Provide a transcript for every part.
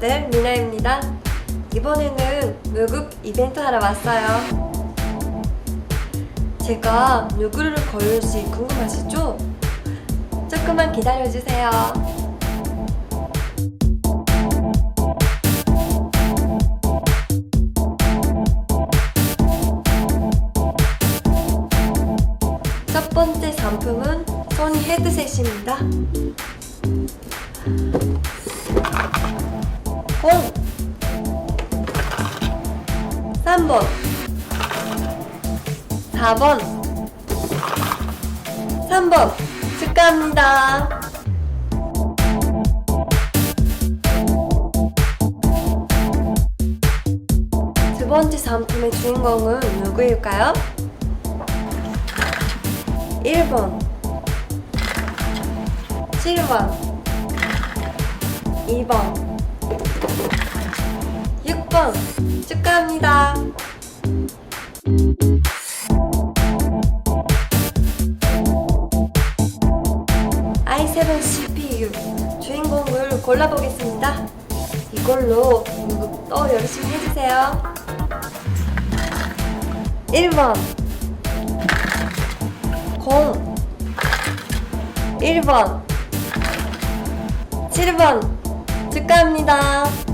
모델 미나입니다. 이번에는 무급 이벤트 하러 왔어요. 제가 누구를 걸을지 궁금하시죠? 조금만 기다려주세요. 첫 번째 상품은 소니 헤드셋입니다. 공 3번. 4번. 3번. 축하합니다. 두 번째 상품의 주인공은 누구일까요? 1번. 7번. 2번 6번 축하합니다. i7 CPU 주인공을 골라보겠습니다. 이걸로 공부 또 열심히 해주세요. 1번 0 1번 7번 축하합니다.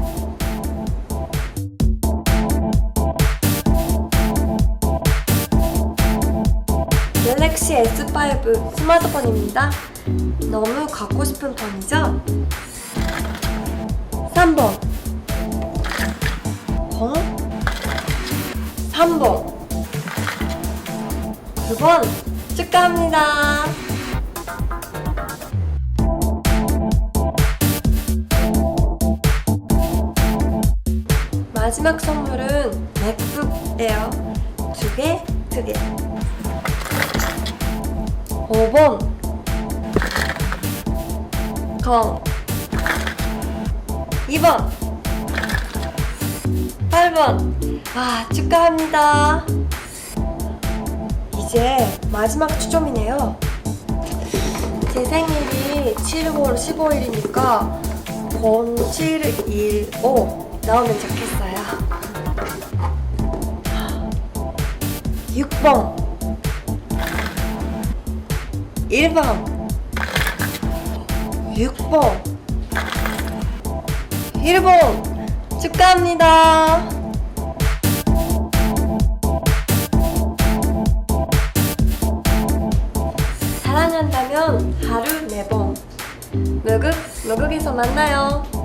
갤럭시 S5 스마트폰입니다. 너무 갖고 싶은 폰이죠? 3번 0 3번 9번 축하합니다. 마지막 선물은 맥북 에어 두 개, 두 개. 5번. 0 2번. 8번. 와 축하합니다. 이제 마지막 추첨이네요. 제 생일이 7월 15일이니까 0715 나오면 좋겠어요. 6번 1번. 6번. 1번. 축하합니다. 사랑한다면 하루 4번. 무극 무극에서 만나요.